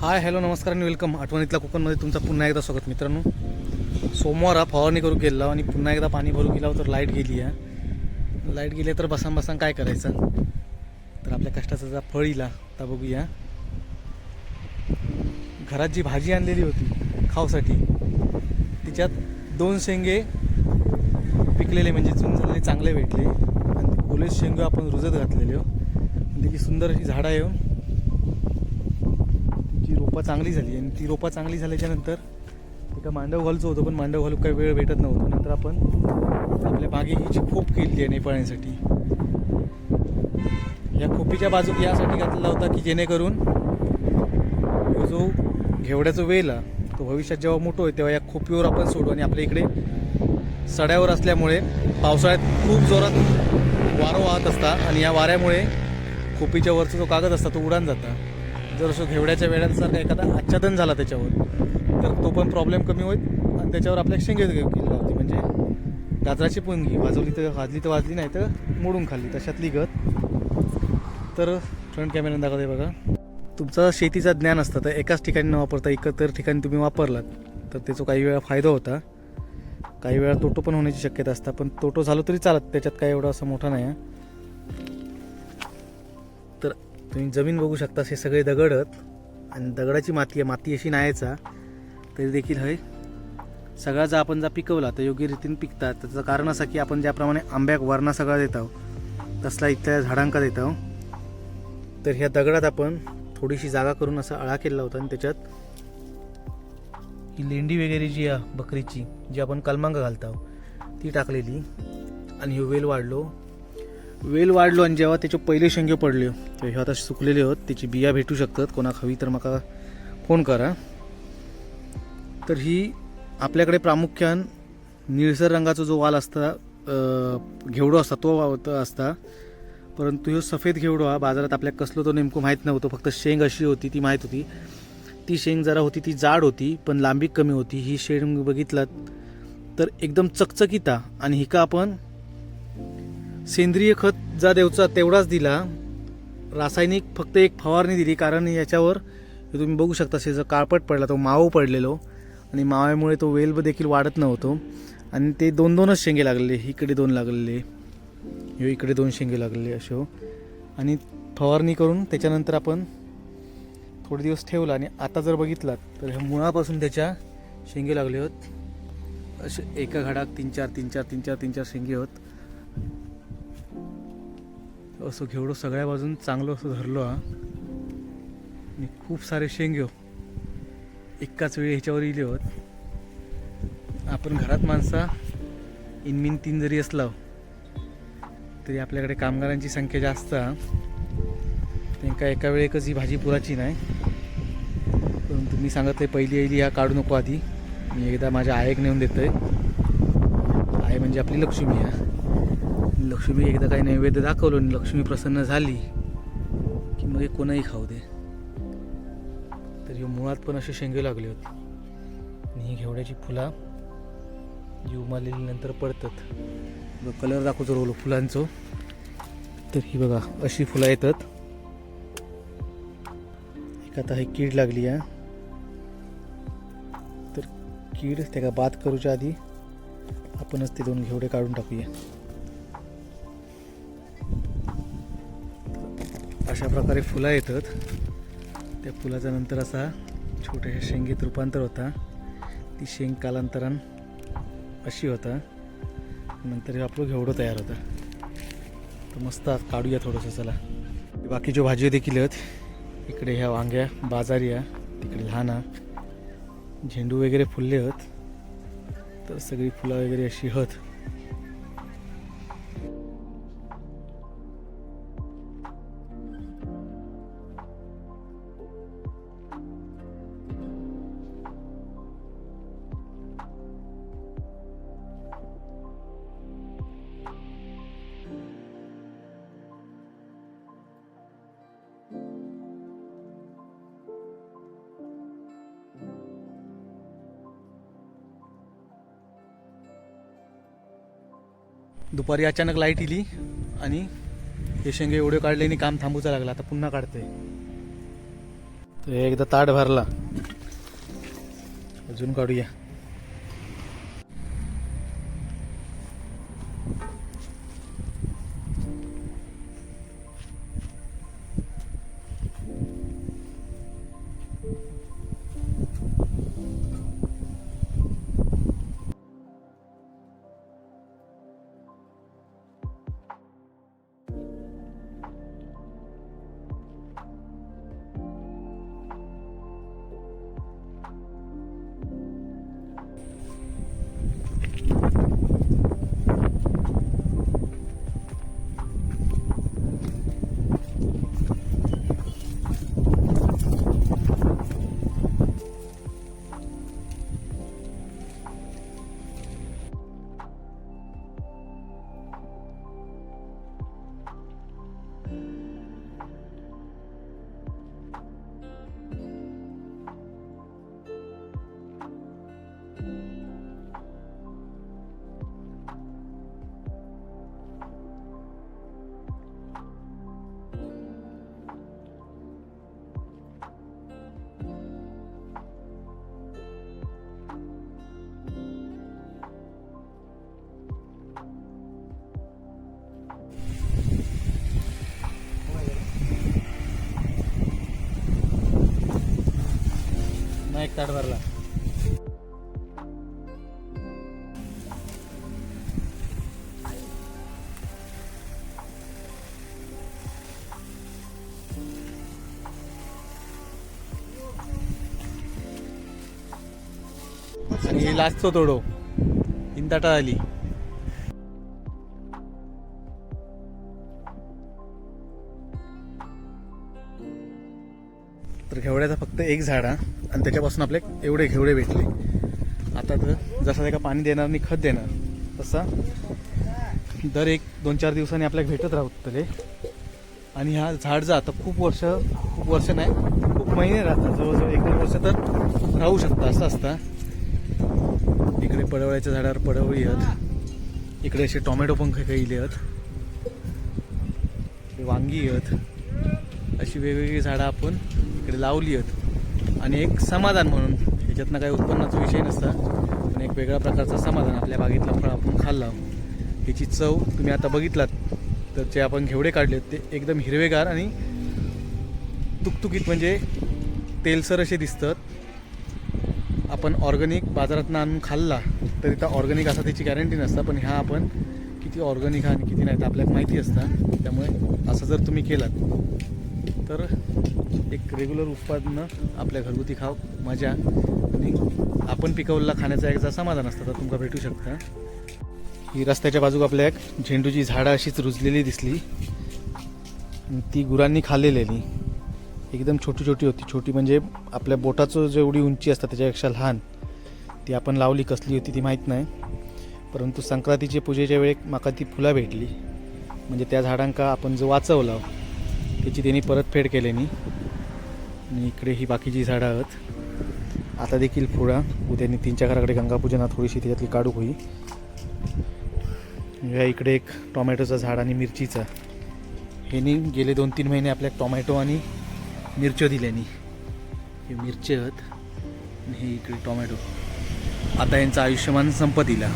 Hi hello नमस्कार आणि welcome. आठवणीतल्या कोकणमध्ये तुमचं पुन्हा एकदा स्वागत मित्रांनो. सोमवार हा फवारणी करू गेला आणि पुन्हा एकदा पाणी भरू गेला तर लाइट गेली आहे. लाइट गेली तर बसान बसान काय करायचं? तर आपल्या कष्टाचा जरा फळ येईल आता बघूया. घरात जी भाजी आणलेली होती खाऊसाठी तिच्यात दोन शेंगे पिकलेले म्हणजे चून चांगले भेटले. आणि ते ओले शेंगे आपण रुजत घातलेले हो. त्याची सुंदर अशी झाडं येऊन रोपं चांगली झाली आणि ती रोपं चांगली झाल्याच्यानंतर एका मांडव घालचं होतं पण मांडव घालू काही वेळ भेटत नव्हतं. नंतर आपण आपल्या बागेची खोप केली आहे नेपाळ्यांसाठी या खोपीच्या बाजूक यासाठी घातलेला होता की जेणेकरून जो घेवड्याचा वेल तो भविष्यात जेव्हा मोठं होईल तेव्हा या खोपीवर आपण सोडू आणि आपल्या इकडे सड्यावर असल्यामुळे पावसाळ्यात खूप जोरात वारं वाहत असता आणि या वाऱ्यामुळे खोपीच्या वरचा जो कागद असता तो उडान जाता. जर असं घेवड्याच्या वेळासारखा एखादा आच्छादन झाला त्याच्यावर तर तो पण प्रॉब्लेम कमी होईल आणि त्याच्यावर आपल्या शेंगे केली होती म्हणजे गाजराची पुंगी वाजवली तर वाजली तर वाजली नाही तर मोडून खाल्ली तशातली गत. तर फ्रंट कॅमेरा दाखवते बघा. तुमचं शेतीचं ज्ञान असतं तर एकाच ठिकाणी न वापरता एकत्र ठिकाणी तुम्ही वापरलात तर त्याचा काही वेळा फायदा होता. काही वेळा तोटो पण होण्याची शक्यता असता पण तोटो झालो तरी चालत त्याच्यात काही एवढा असं मोठा नाही आहे. तुम्ही जमीन बघू शकता हे सगळे दगडत आणि दगडाची माती आहे माती अशी नाहीचा तरी देखील हय सगळा जर आपण जर पिकवला तर योग्य रीतीने पिकतात. त्याचं कारण असं की आपण ज्याप्रमाणे आंब्याक वरणा सगळा देत आहोत तसला इथल्या झाडांका देत आहोत. तर ह्या दगडात आपण थोडीशी जागा करून असा आळा केलेला होता आणि त्याच्यात ही लेंडी वगैरे जी आहे बकरीची जी आपण कलमांग घालतो ती टाकलेली. आणि ह्यो वेल वाढलो. वेल वाढलो आणि जेव्हा त्याचे पहिले शेंगे पडले तेव्हा ह्यो आता सुकलेले होत त्याची बिया भेटू शकतात. कोणाक हवी तर म्हाका फोन करा. तर ही आपल्याकडे प्रामुख्यान निळसर रंगाचा जो वाल असता घेवडो असता तो असता. परंतु ह्यो सफेद घेवडो हा बाजारात आपल्या कसलो तो नेमकं माहीत नव्हतं फक्त शेंग अशी होती ती माहीत होती. ती शेंग जरा होती ती जाड होती पण लांबी कमी होती. ही शेंग बघितलात तर एकदम चकचकीता आणि हिका आपण सेंद्रिय खत जा देवचा तेवढाच दिला रासायनिक फक्त एक फवारणी दिली कारण याच्यावर तुम्ही बघू शकता जर काळपट पडला तो मावो पडलेलो आणि माव्यामुळे तो वेल देखील वाढत नव्हतो. आणि ते दोन दोनच शेंगे लागलेले इकडे दोन लागलेले ह्यो इकडे दोन शेंगे लागलेले असे आणि फवारणी करून त्याच्यानंतर आपण थोडे दिवस ठेवला आणि आता जर बघितलात तर ह्या मुळापासून त्याच्या शेंगे लागले होत. असे एका घडाक तीन चार तीन चार तीन चार तीन चार शेंगे होत. असं घेवडं सगळ्या बाजून चांगलं असं धरलो हा. आणि खूप सारे शेंग्यो हो. एकाच वेळी ह्याच्यावर इले होत. आपण घरात माणसा इनमिन तीन जरी असला हो, तरी आपल्याकडे कामगारांची संख्या जास्त हा. त्यांका एका वेळेकच ही भाजी पुराची नाही. परंतु मी आहे पहिली येईल ह्या काढू नको आधी. मी एकदा माझ्या आयक नेऊन देतोय. आई म्हणजे आपली लक्ष्मी आहे लक्ष्मी एकदा काही नैवेद्य दाखवलं आणि लक्ष्मी प्रसन्न झाली की मग हे कोणाही खाऊ दे. तर हे मुळात पण असे शेंगे लागले होते. आणि ही घेवड्याची फुला जी उमालेली नंतर पडतात. कलर दाखवतो रोलो फुलांचो. तर ही बघा अशी फुलं येतात. एक आता ही कीड लागली आहे तर कीड त्याला बाद करूच्या आधी आपणच ते दोन घेवडे काढून टाकूया. अशा प्रकारे फुलं येतात. त्या फुलाच्या नंतर असा छोट्याशा शेंगीत रूपांतर होता. ती शेंग कालांतरान अशी होता. नंतर आपलं घेवडं तयार होतं. तर मस्त काढूया थोडंसं चला. बाकीच्या भाजी देखील आहेत इकडे ह्या वांग्या बाजारी तिकडे लहान झेंडू वगैरे फुलले आहेत. तर सगळी फुलं वगैरे अशी हत दुपारी अचानक लाइट इली आणि हे शेंगे एवढे काढले आणि काम थांबूचा लागला. आता पुन्हा काढते. तर एकदा ताट भरला. अजून काढूया. नाही एक ताट भरला आणि हे लास्टचं तर घेवड्याचा फक्त एक झाड हा. आणि त्याच्यापासून आपले एवढे घेवडे भेटले. आता तर जसं त्याला पाणी देणार आणि खत देणार तसा दर एक दोन चार दिवसांनी आपल्याला भेटत राहतले आणि हा झाड जा आता खूप वर्ष खूप वर्ष नाही खूप महिने राहतात. जवळजवळ एक दोन वर्ष तर राहू शकतं असं असतं. इकडे पडवळ्याच्या झाडावर पडवळी आहेत. इकडे असे टोमॅटो पण काही आहेत. वांगी आहेत. अशी वेगवेगळी झाडं आपण इकडे लावली आहेत. आणि एक समाधान म्हणून ह्याच्यातनं काही उत्पन्नाचा विषय नसता पण एक वेगळ्या प्रकारचं समाधान आपल्या बागेतला फळ आपण खाल्ला. ह्याची चव तुम्ही आता बघितलात तर जे आपण घेवडे काढलेत ते एकदम हिरवेगार आणि तुकतुकीत म्हणजे तेलसर असे दिसतात. आपण ऑर्गॅनिक बाजारातनं आणून खाल्ला तरी त्या ऑर्गॅनिक असा त्याची गॅरंटी नसता पण ह्या आपण किती ऑर्गॅनिक आणि किती नाही तर आपल्याला माहिती असतं. त्यामुळे असं जर तुम्ही केलात तर एक रेग्युलर उत्पादनं आपल्या घरगुती खाव मजा आणि आपण पिकवलेला खाण्याचा एकदा समाधान असतं तर तुमका भेटू शकता. ही रस्त्याच्या बाजूक आपल्या एक झेंडूची झाडं अशीच रुजलेली दिसली. ती गुरांनी खाल्लेली एकदम छोटी छोटी होती. छोटी म्हणजे आपल्या बोटाचं जेवढी उंची असतात त्याच्यापेक्षा लहान. ती आपण लावली कसली होती ती माहीत नाही. परंतु संक्रांतीच्या पूजेच्या वेळेक माका ती फुलं भेटली. म्हणजे त्या झाडांका आपण जो वाचवला त्याची त्यांनी परतफेड केल्यानी आणि इकडे ही बाकीची झाडं आहेत. आता देखील फुळा उद्यानी तीनच्या घराकडे गंगापूजनात थोडीशी त्याच्यातली काढूक होई. या इकडे एक टोमॅटोचं झाड आणि मिरचीचं. ह्यानी गेले दोन तीन महिने आपल्या टोमॅटो आणि मिरच्यो दिल्यानी हे मिरचे आहेत. आणि हे इकडे टोमॅटो. आता यांचं आयुष्यमान संपत्तीला.